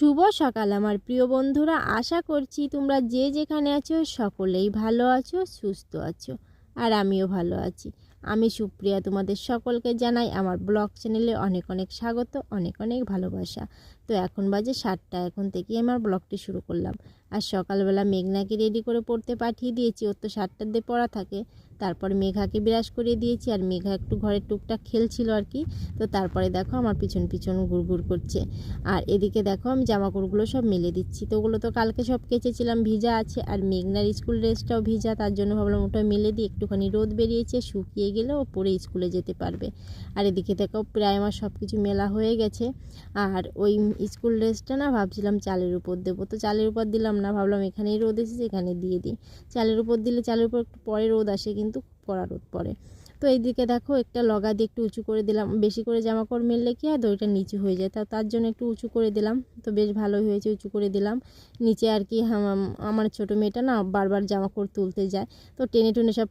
শুভ সকাল আমার প্রিয় বন্ধুরা। আশা করছি তোমরা যে যেখানে আছো সকলেই ভালো আছো, সুস্থ আছো, আর আমিও ভালো আছি। আমি সুপ্রিয়া তোমাদের সকলকে জানাই আমার ব্লগ চ্যানেলে অনেক অনেক স্বাগত, অনেক অনেক ভালোবাসা। তো এখন বাজে সাতটা, এখন থেকেই আমার ব্লগটি শুরু করলাম। আর সকালবেলা মেঘনাকে রেডি করে পড়তে পাঠিয়ে দিয়েছি, ওর তো সাতটার দিয়ে পড়া থাকে। তারপর মেঘাকে বিরাজ করিয়ে দিয়েছি আর মেঘা একটু ঘরে টুকটাক খেলছিল আর কি। তো তারপরে দেখো আমার পিছন পিছন ঘুরঘুর করছে। আর এদিকে দেখো আমি জামা কাপড়গুলো সব মেলে দিচ্ছি। তো ওগুলো তো কালকে সব কেচেছিলাম, ভিজা আছে। আর মেঘনার স্কুল ড্রেসটাও ভিজা, তার জন্য ভাবলাম ওটা মেলে দিই। একটুখানি রোদ বেরিয়েছে, শুকিয়ে গেলে ও পরে স্কুলে যেতে পারবে। আর এদিকে দেখো প্রায় আমার সব কিছু মেলা হয়ে গেছে। আর ওই স্কুল ড্রেসটা না ভাবছিলাম চালের উপর দেবো। তো চালের উপর দিলাম না, ভাবলাম এখানেই রোদ এসেছে, এখানে দিয়ে দিই। চালের উপর দিলে চালের উপর একটু পরে রোদ আসে, কিন্তু কড়া রোদ পড়ে। তো এইদিকে দেখো একটা লগা দিয়ে একটু উঁচু করে দিলাম। বেশি করে জামা কাপড় মেললে কি হয়? দড়িটা নিচু হয়ে যায়। তা তার জন্য একটু উঁচু করে দিলাম। তো বেশ ভালোই হয়েছে, উঁচু করে দিলাম। নিচে আর কি আমার ছোটো মেয়েটা না বারবার জামা কাপড় তুলতে যায়। তো টেনে টুনে সব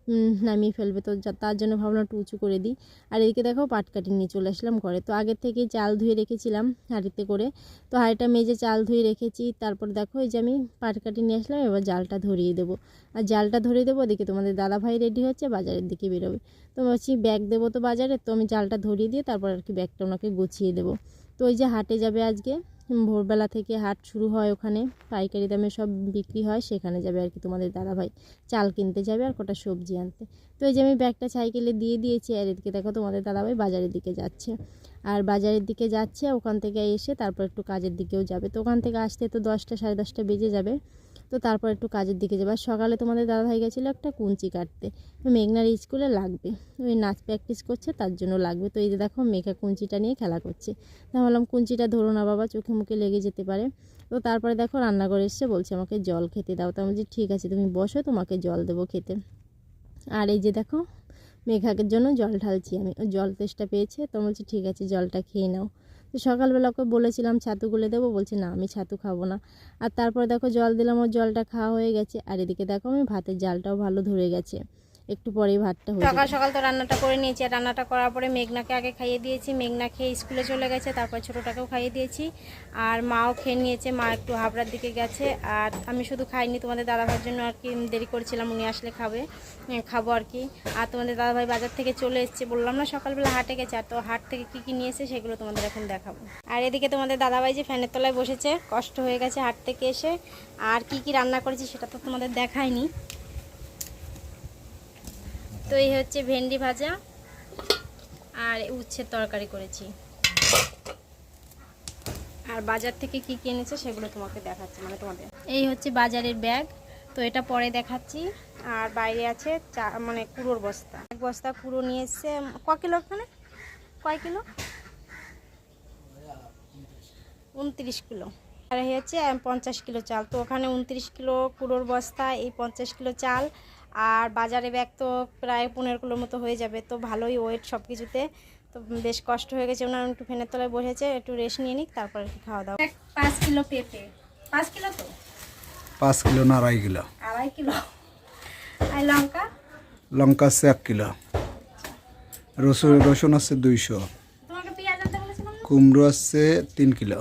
নামিয়ে ফেলবে। তো তার জন্য ভাবলাম একটু উঁচু করে দিই। আর এদিকে দেখো পাটকাটি নিয়ে চলে আসলাম ঘরে। তো আগের থেকেই চাল ধুয়ে রেখেছিলাম হাঁড়িতে করে। তো হাঁড়িটা মেজে চাল ধুয়ে রেখেছি। তারপর দেখো এই যে আমি পাটকাটি নিয়ে আসলাম। এবার জালটা ধরিয়ে দেবো। আর জালটা ধরিয়ে দেবো। ওদিকে তোমাদের দাদা ভাই রেডি হচ্ছে বাজারের দিকে বেরোবে। তো ভাবছি, ব্যাগ দেবো তো বাজারে, তো আমি জালটা ধরিয়ে দিয়ে তারপর আর কি ব্যাগটা ওনাকে গুছিয়ে দেবো। তো ওই যে হাটে যাবে আজকে ভোরবেলা থেকে হাট শুরু হয় ওখানে, পাইকারি দামে সব বিক্রি হয়, সেখানে যাবে আর কি তোমাদের দাদাভাই। চাল কিনতে যাবে আর কটা সবজি আনতে। তো এই যে আমি ব্যাগটা সাইকেলে দিয়ে দিয়েছি, আর এদিকে দেখো তোমাদের দাদাভাই বাজারের দিকে যাচ্ছে। আর বাজারের দিকে যাচ্ছে, ওখান থেকে এসে তারপর একটু কাজের দিকেও যাবে। তো ওখান থেকে আসতে তো দশটা সাড়ে দশটা বেজে যাবে। তো তারপর একটু কাজের দিকে যাবে। আর সকালে তোমাদের দাদাভাই গেছিল একটা কুঞ্চি কাটতে। মেঘনার স্কুলে লাগবে। ওই নাচ প্র্যাকটিস করছে, তার জন্য লাগবে। তো এই যে দেখো মেঘা কুঞ্চিটা নিয়ে খেলা করছে। তা ভাবলাম, কুঞ্চিটা ধরো না বাবা, চোখে মুখে লেগে যেতে পারে। তো তারপরে দেখো রান্নাঘরে এসে বলছে, আমাকে জল খেতে দাও। তো আমি বলছি, ঠিক আছে, তুমি বসো, তোমাকে জল দেবো খেতে। আর এই যে দেখো মেঘাকের জন্য জল ঢালছি আমি। ও জল তেষ্টা পেয়েছে। তো বলছি, ঠিক আছে, জলটা খেয়ে নাও। তো সকালবেলা ওকে বলেছিলাম, ছাতু গুলে দেবো? বলছে, না, আমি ছাতু খাব না। আর তারপর দেখো জল দিলাম, ওর জলটা খাওয়া হয়ে গেছে। আর এদিকে দেখো আমি ভাতের জালটাও ভালো ধরে গেছে। একটু পরেই ভাতটা হয়ে সকাল সকাল তো রান্নাটা করে নিয়েছি আর রান্নাটা করার পরে মেঘনাকে আগে খাইয়ে দিয়েছি। মেঘনা খেয়ে স্কুলে চলে গেছে তারপর ছোটোটাকেও খাইয়ে দিয়েছি। আর মাও খেয়ে নিয়েছে মা একটু হাবড়ার দিকে গেছে। আর আমি শুধু খাইনি তোমাদের দাদাভাইয়ের জন্য আর কি দেরি করেছিলাম উনি আসলে খাবে খাব আর কি। আর তোমাদের দাদাভাই বাজার থেকে চলে এসেছে বললাম না সকালবেলা হাটে গেছে আর তো হাট থেকে কী কী নিয়ে এসে সেগুলো তোমাদের এখন দেখাবো। আর এদিকে তোমাদের দাদাভাই যে ফ্যানের তলায় বসেছে কষ্ট হয়ে গেছে হাট থেকে এসে। আর কি কি রান্না করেছি সেটা তো তোমাদের দেখায়নি। তো এই হচ্ছে ভেন্ডি ভাজা আর উচ্ছের তরকারি করেছি। আর বাজার থেকে কি কি এনেছে সেগুলো তোমাকে দেখাচ্ছি মানে তোমাদের। এই হচ্ছে বাজারের ব্যাগ, তো এটা পরে দেখাচ্ছি। আর বাইরে আছে চা মানে কুড়োর বস্তা। এক বস্তা কুড়ো নিয়ে এসছে, ক কিলো ওখানে? কয় কিলো? উনত্রিশ কিলো। আর হচ্ছে পঞ্চাশ কিলো চাল, তো ওখানে উনত্রিশ কিলো কুড়োর বস্তা, এই পঞ্চাশ কিলো চাল আর বাজারে ব্যাগ তো প্রায় পনেরো কিলোর মতো হয়ে যাবে তো ভালোই ওয়েট সব কিছুতে তো বেশ কষ্ট হয়ে গেছে ওনার একটু ফ্যানের তলায় বসেছে একটু রেস্ট নিয়ে নিক তারপরে একটু খাওয়া দাওয়া। পাঁচ কিলো পেঁপে। পাঁচ কিলো তো? পাঁচ কিলো না আড়াই কিলো। আড়াই কিলো। আর লঙ্কা? লঙ্কা আছে এক কিলো। রসুন রসুন আছে দুইশো। কুমড়ো আছে তিন কিলো।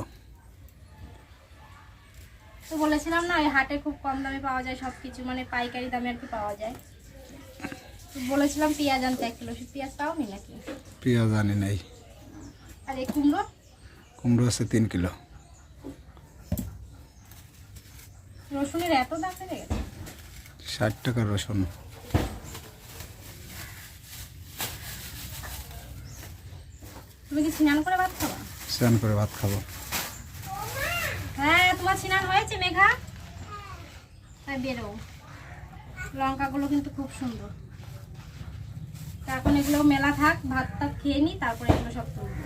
তো বলেছিলাম না ওই হাটে খুব কম দামে পাওয়া যায় সব কিছু মানে পাইকারি দামে আর কি পাওয়া যায়। তো বলেছিলাম পেঁয়াজ আনতে এক কিলো পেঁয়াজ পাওনি নাকি? পেঁয়াজ আনি নাই। আর এই কুমড়ো? কুমড়ো আছে তিন কিলো। রসুনের এত দাম বেড়ে গেছে? ষাট টাকা রসুন। তুমি কি স্নান করে ভাত খাবা? স্নান করে ভাত খাব। তোমার স্নান হয়েছে, মেঘা? হ্যাঁ বেরো। লঙ্কাগুলো কিন্তু খুব সুন্দর। এখন এগুলো মেলা থাক, ভাত টাত খেয়ে নি, তারপরে এগুলো সব তুলবো।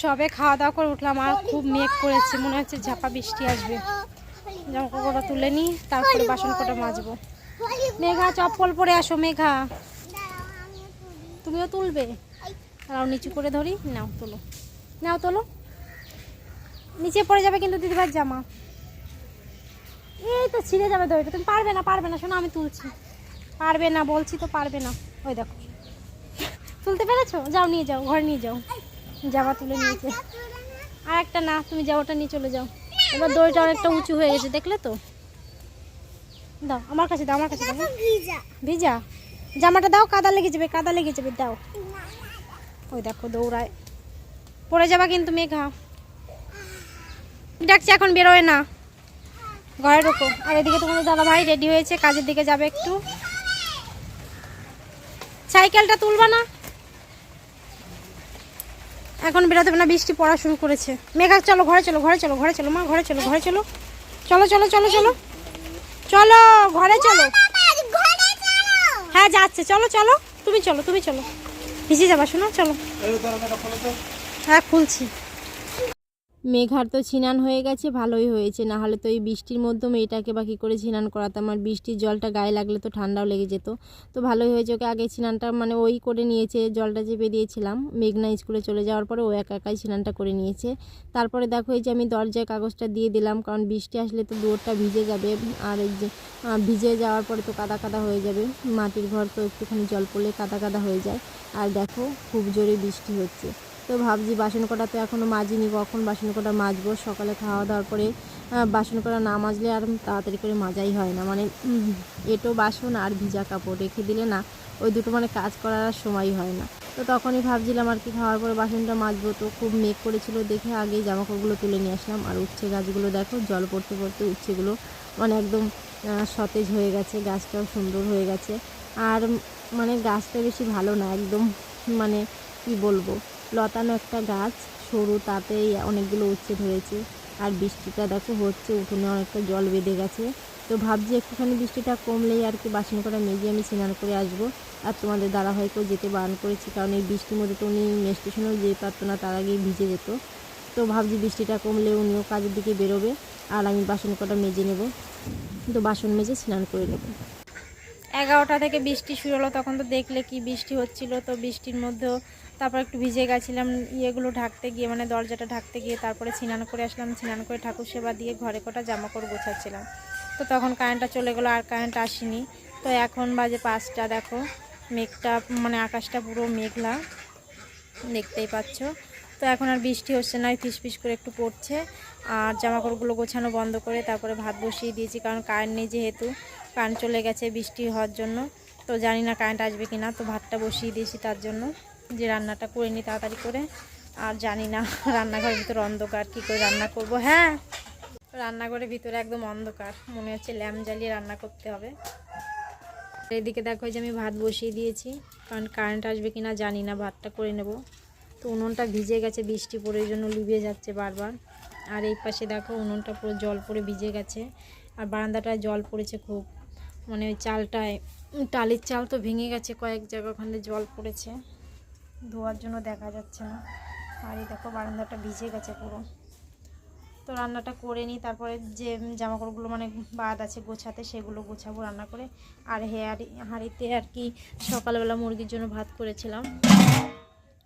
সবে খাওয়া দাওয়া করে উঠলাম, আর খুব মেঘ করেছে, মনে হচ্ছে ঝাপা বৃষ্টি আসবে। জামা তুলে নিই তারপরে বাসন কটা মাজবো। মেঘা, চপ্পল পরে আসো, মেঘা। তুমিও তুলবে? তারাও নিচু করে ধরি নাও তোলো। নাও তোলো। নিচে পড়ে যাবে কিন্তু দিদিভার জামা। এই তো ছিঁড়ে যাবে দড়িটা তুমি পারবে না পারবে না। শোনো আমি তুলছি। পারবে না বলছি তো পারবে না। ওই দেখো। তুলতে পেরেছ? যাও নিয়ে যাও ঘরে নিয়ে যাও। জামা তুলে নিয়েছে আর একটা না তুমি জামাটা নিয়ে চলে যাও। এবার দড়িটা অনেকটা উঁচু হয়ে গেছে দেখলে তো? দাও আমার কাছে দাও আমার কাছে দাও। ভিজা। জামাটা দাও কাদা লেগে যাবে কাদা লেগে যাবে দাও। ওই দেখো দৌড়ায়। পড়ে যাবা কিন্তু মেঘা। ডাকছি এখন বেরোয় না। ঘরে ঢোকো। আর এদিকে তোমাদের দাদা ভাই রেডি হয়েছে কাজের দিকে যাবে একটু। সাইকেলটা তুলবা না? এখন বেরোতে হবে না বৃষ্টি পড়া শুরু করেছে। মেঘা চলো ঘরে চলো ঘরে চলো ঘরে চলো মা ঘরে চলো ঘরে চলো। চলো চলো চলো চলো। চলো ঘরে চলো। হ্যাঁ যাচ্ছে। চলো চলো তুমি চলো তুমি চলো। ভিজে যাবা শোনো চলো। হ্যাঁ খুলছি। মেঘার তো ছিনান হয়ে গেছে, ভালোই হয়েছে। না হলে তো এই বৃষ্টির মধ্যে মেয়েটাকে বা কী করে ছিনান করাতাম আর বৃষ্টির জলটা গায়ে লাগলে তো ঠান্ডাও লেগে যেত। তো ভালোই হয়েছে, ওকে আগে ছিনানটা মানে ওই করে নিয়েছে, জলটা চেপে দিয়েছিলাম। মেঘনা স্কুলে চলে যাওয়ার পরে ও একা একাই ছিনানটা করে নিয়েছে। তারপরে দেখো, এই যে আমি দরজায় কাগজটা দিয়ে দিলাম, কারণ বৃষ্টি আসলে তো দুয়ারটা ভিজে যাবে, আর এই যে ভিজে যাওয়ার পরে তো কাদা কাদা হয়ে যাবে। মাটির ঘর তো একটুখানি জল পড়লে কাদা কাদা হয়ে যায়। আর দেখো, খুব জোরে বৃষ্টি হচ্ছে। তো ভাবছি বাসন কটা তো এখনও মাজিনি, কখন বাসন কটা মাজবো? সকালে খাওয়া দাওয়ার পরে বাসন কটা না মাজলে আর তাড়াতাড়ি করে মাজাই হয় না। মানে এঁটো বাসন আর ভিজা কাপড় রেখে দিলে না, ওই দুটো মানে কাজ করার আর সময় হয় না। তো তখনই ভাবছিলাম আর কি খাওয়ার পরে বাসনটা মাজবো। তো খুব মেঘ করেছিল দেখে আগেই জামাকাপড়গুলো তুলে নিয়ে আসলাম। আর উচ্ছে গাছগুলো দেখো, জল পড়তে পড়তে উচ্ছেগুলো মানে একদম সতেজ হয়ে গেছে, গাছটাও সুন্দর হয়ে গেছে। আর মানে গাছটা বেশি ভালো না, একদম মানে কি বলব? লতানো একটা গাছ, সরু তাতেই অনেকগুলো উচ্ছে ধরেছে। আর বৃষ্টিটা দেখো হচ্ছে, উঠোনে অনেকটা জল বেঁধে গেছে। তো ভাবছি একটুখানি বৃষ্টিটা কমলেই আর কি বাসন করা মেজে আমি স্নান করে আসব। আর তোমাদের দ্বারা হয়তো যেতে বারণ করেছি, কারণ এই বৃষ্টির মধ্যে তো উনি স্টেশনেও যেতে পারতো না, তার আগেই ভিজে যেত। তো ভাবছি বৃষ্টিটা কমলে উনিও কাজের দিকে বেরোবে, আর আমি বাসন কটা মেজে নেব। তো বাসন মেজে স্নান করে নেব। এগারোটা থেকে বৃষ্টি শুরু হলো, তখন তো দেখলে কি বৃষ্টি হচ্ছিল। তো বৃষ্টির মধ্যেও তারপর একটু ভিজে গেছিলাম, ইয়েগুলো ঢাকতে গিয়ে মানে দরজাটা ঢাকতে গিয়ে তারপরে স্নান করে আসলাম, স্নান করে ঠাকুর সেবা দিয়ে ঘরে কটা জামা কাপড় গোছাচ্ছিলাম। তো তখন কারেন্টটা চলে গেলো, আর কারেন্ট আসেনি। তো এখন বাজে পাঁচটা, দেখো, মেঘটা মানে আকাশটা পুরো মেঘলা, দেখতেই পাচ্ছ। তো এখন আর বৃষ্টি হচ্ছে না ফিস ফিস করে একটু পড়ছে। আর জামা কাপড়গুলো গোছানো বন্ধ করে তারপরে ভাত বসিয়ে দিয়েছি, কারণ কারেন্ট নেই যেহেতু কারেন্ট চলে গেছে বৃষ্টি হওয়ার জন্য। তো জানি না কারেন্ট আসবে কি না তো ভাতটা বসিয়ে দিয়েছি তার জন্য। যে রান্নাটা করে নিই তাড়াতাড়ি করে। আর জানি না, রান্নাঘরের ভিতরে অন্ধকার, কী করে রান্না করব? হ্যাঁ রান্নাঘরের ভিতরে একদম অন্ধকার। মনে হচ্ছে ল্যাম্প জ্বালিয়ে রান্না করতে হবে। এদিকে দেখো যে আমি ভাত বসিয়ে দিয়েছি, কারণ কারেন্ট আসবে কি না জানি না, ভাতটা করে নেব। তো উনুনটা ভিজে গেছে, বৃষ্টি পড়ে জন্য লিভিয়ে যাচ্ছে বারবার। আর এই পাশে দেখো উনুনটা পুরো জল পড়ে ভিজে গেছে, আর বারান্দাটায় জল পড়েছে খুব। মানে ওই চালটায় টালির চাল তো ভেঙে গেছে কয়েক জায়গা ওখানে জল পড়েছে। ধোয়ার জন্য দেখা যাচ্ছে না। আর এই দেখো, বারান্দাটা ভিজে গেছে পুরো। তো রান্নাটা করে নিই, তারপরে যে জামাকাপড়গুলো মানে বাদ আছে গোছাতে, সেগুলো গোছাবো রান্না করে। আর হেয়ারি হাঁড়িতে আর কি সকালবেলা মুরগির জন্য ভাত করেছিলাম।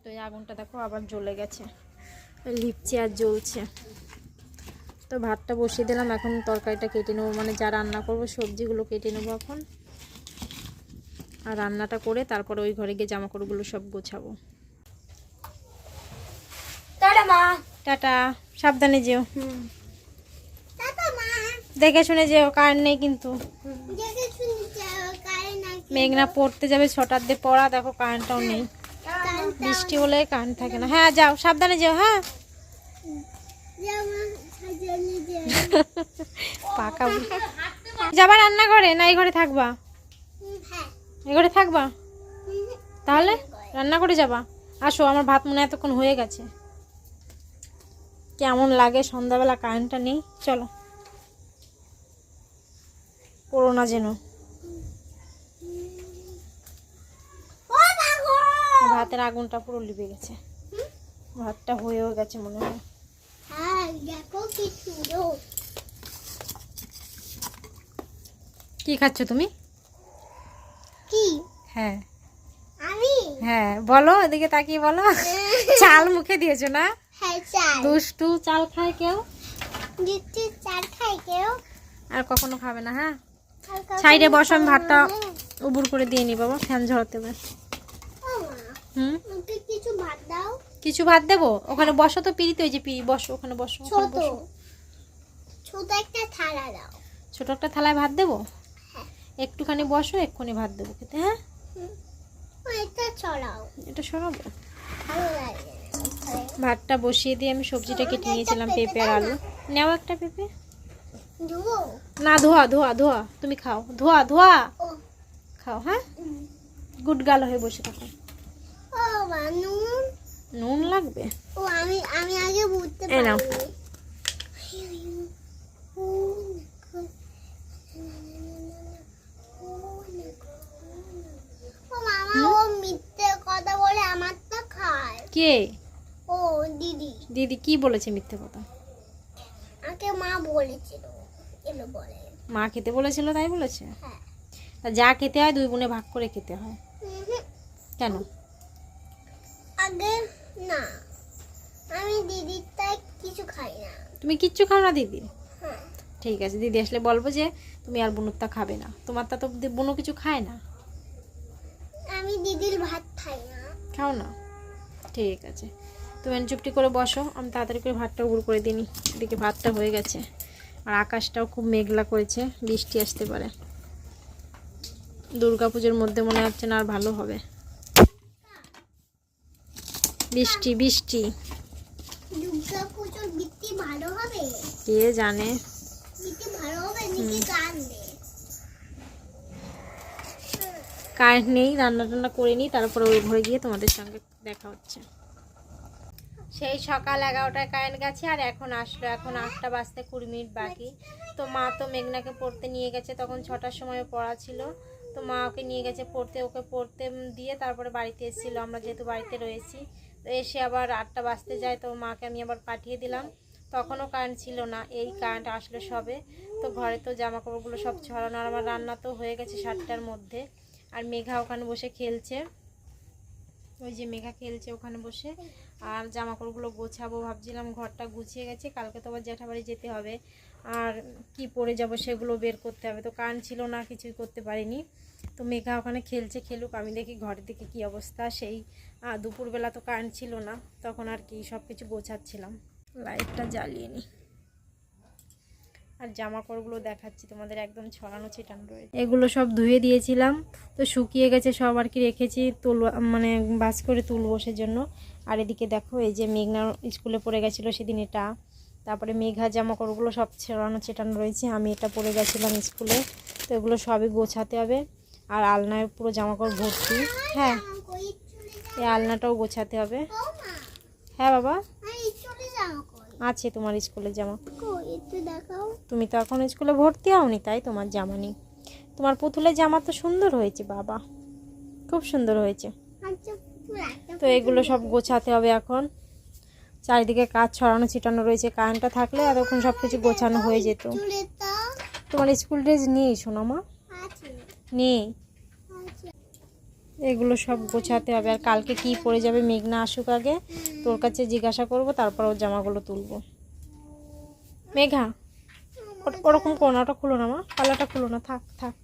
তো এই আগুনটা দেখো আবার জ্বলে গেছে। লিপছে আর জ্বলছে। তো ভাতটা বসিয়ে দিলাম, এখন তরকারিটা কেটে নেব। মানে যা রান্না করব, সবজিগুলো কেটে নেব এখন। আর রান্নাটা করে তারপরে ওই ঘরে গিয়ে জামাকাপড়গুলো সব গোছাবো। টাটা সাবধানে যেও। দেখে শুনে যেও কারেন্ট নেই কিন্তু। মেঘনা পড়তে যাবে ছটার দিয়ে পড়া দেখো কারেন্টটাও নেই। বৃষ্টি হলে কারেন্ট থাকে না। হ্যাঁ যাও সাবধানে যেও হ্যাঁ। পাকা যাবা রান্না করে না এই ঘরে থাকবা? এই ঘরে থাকবা? তাহলে রান্না করে যাবা। আসো আমার ভাত মনে হয় এতক্ষণ হয়ে গেছে। কেমন লাগে সন্ধ্যাবেলা কারেন্টটা নেই? চলো। পড়ো না যেন। ভাতের আগুনটা পুরো লিবে গেছে। ভাতটা হয়েও গেছে মনে হয়। কি খাচ্ছ তুমি? কি? হ্যাঁ। আমি? হ্যাঁ বলো এদিকে তাকিয়ে বলো। চাল মুখে দিয়েছ না? হ্যাঁ দুষ্টু চাল খায় কেউ? দিতে চার খাই কেউ? আর কখনো খাবে না হ্যাঁ? সাইডে বসো আমি ভাতটা উবুর করে দিয়ে নি বাবা ফ্যান ঝরাতে হুম? কিছু ভাত দাও। কিছু ভাত দেবো? ওখানে বসো তো পিড়িতে ওই যে পিড়ি বসো ওখানে বসো ওখানে ছোট। বসো। ছোট একটা থালা দাও। ছোট একটা থালায় ভাত দেবো? হ্যাঁ। একটুখানি বসো এক্ষুনি ভাত দেবো খেতে হ্যাঁ? এটা ছড়াও। এটা সরাবো ভালো লাগে। ভাতটা বসিয়ে দিয়ে আমি সবজিটা কেটে নিয়েছিলাম পেঁপে আর আলু। নেও একটা পেঁপে। না ধোয়া ধোয়া ধোয়া। তুমি খাও। ধোয়া ধোয়া। খাও হ্যাঁ? গুড গাল হয়ে বসে থাকো। নুন? লাগবে? ও আমি আমি আগে বুঝতে কে? দিদি দিদি কি বলেছে মিথ্যে কথা? আমাকে মা বলেছিল এলো বলে? মা খেতে বলেছিল তাই বলেছে? হ্যাঁ। তা যা খেতে হয় দুই বোনে ভাগ করে খেতে হয়। কেন? আগে না আমি দিদির তাই কিছু খাই না। তুমি কিচ্ছু খাও না দিদি? হ্যাঁ। ঠিক আছে দিদি আসলে বলব যে তুমি আর বুনুরটা খাবে না। তোমারটা তো দি- বুনু কিছু খায় না। আমি দিদির ভাত খাই না। খাও না? ঠিক আছে। তুমি চুপটি করে বসো আমি তাড়াতাড়ি করে ভাতটা উড় করে দিই এদিকে ভাতটা হয়ে গেছে আর আকাশটাও খুব মেঘলা করেছে বৃষ্টি আসতে পারে। দুর্গা পুজোর মধ্যে মনে হচ্ছে না আর ভালো হবে। বৃষ্টি বৃষ্টি। কে জানে? কারেন্ট নেই রান্না টান্না করে নিই তারপরে ওই ঘরে গিয়ে তোমাদের সঙ্গে দেখা হচ্ছে। সেই সকাল এগারোটায় কারেন্ট গেছে আর এখন আসলো। এখন আটটা বাজতে কুড়ি মিনিট বাকি। তো মা তো মেঘনাকে পড়তে নিয়ে গেছে, তখন ছটার সময় পড়া ছিল। তো মা ওকে নিয়ে গেছে পড়তে, ওকে পড়তে দিয়ে তারপরে বাড়িতে এসেছিল। আমরা যেহেতু বাড়িতে রয়েছি, তো এসে আবার আটটা বাজতে যায়। তো মাকে আমি আবার পাঠিয়ে দিলাম। তখনও কারেন্ট ছিল না। এই কারেন্ট আসলো সবে। তো ঘরে তো জামা কাপড়গুলো সব ছড়ানো আর আমার রান্না তো হয়ে গেছে সাতটার মধ্যে। আর মেঘা ওখানে বসে খেলছে। ওই যে মেঘা খেলছে ওখানে বসে। আর জামা কাপড়গুলো গোছাবো, ভাবছিলাম ঘরটা গুছিয়ে গেছে, কালকে তো আবার জ্যাঠাবাড়ি যেতে হবে। আর কি পরে যাব সেগুলো বের করতে হবে, তো কান ছিল না, কিছুই করতে পারিনি। তো মেঘা ওখানে খেলছে, খেলুক, আমি দেখি ঘরের দিকে কি অবস্থা, সেই দুপুরবেলা তো কারেন্ট ছিল না, তখন আর কি সব কিছু গোছাচ্ছিলাম, লাইটটা জ্বালিয়ে নিই আর জামা কাপড়গুলো দেখাচ্ছি, তোমাদের একদম ছড়ানো ছিটানো রয়েছে। এগুলো সব ধুয়ে দিয়েছিলাম, তো শুকিয়ে গেছে সব আর কি রেখেছি, তুল মানে বাস করে তুলবো সেজন্য। আর এদিকে দেখো, এই যে মেঘনা স্কুলে পড়ে গেছিল সেদিন এটা। তারপরে মেঘা জামা কাপড়গুলো সব ছড়ানো ছিটানো রয়েছে। আমি এটা পরে গেছিলাম স্কুলে, তো এগুলো সবই গোছাতে হবে। আর আলনায় পুরো জামা কাপড় ভর্তি। হ্যাঁ এই আলনাটাও গোছাতে হবে। হ্যাঁ বাবা, আছে তোমার স্কুলের জামা। তুমি তো এখন স্কুলে ভর্তি হওনি, তাই তোমার জামা নেই। তোমার পুতুলের জামা তো সুন্দর হয়েছে বাবা, খুব সুন্দর হয়েছে। আচ্ছা তো এগুলো সব গোছাতে হবে এখন। চারিদিকে কাজ ছড়ানো ছিটানো রয়েছে, কারেন্টটা থাকলে এতক্ষণ সব কিছু গোছানো হয়ে যেত। তোমার স্কুল ড্রেস নেই সোনামা আছে নেই। এগুলো সব গোছাতে হবে। আর কালকে কি পরে যাবে মেঘনা আসুক আগে, তোর কাছে জিজ্ঞাসা করব, তারপর ওর জামাগুলো তুলবো। মেঘা ওরকম ওটা খুলো না মা, পাল্লাটা খুলো না, থাক থাক।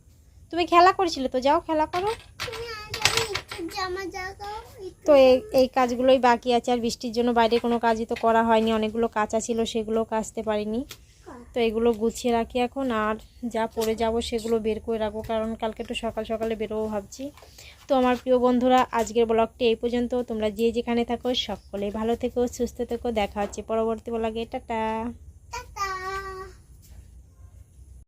তুমি খেলা করেছিলে তো? যাও খেলা করো তুমি আজ আমি একটু জামা জাগাও একটু তো এই এই কাজগুলোই বাকি আছে আর বৃষ্টির জন্য বাইরে কোনো কাজই তো করা হয়নি অনেকগুলো কাঁচা ছিল সেগুলো কাচতে পারিনি। তো এগুলো গুছিয়ে রাখি এখন আর যা পরে যাব সেগুলো বের করে রাখব কারণ কালকে একটু সকাল সকালে বেরোবো ভাবছি। তো আমার প্রিয় বন্ধুরা আজকের ব্লগটি এই পর্যন্ত তোমরা যে যেখানে থাকো সকলে ভালো থেকো সুস্থ থেকো দেখা হচ্ছে পরবর্তী ব্লগে টাটা।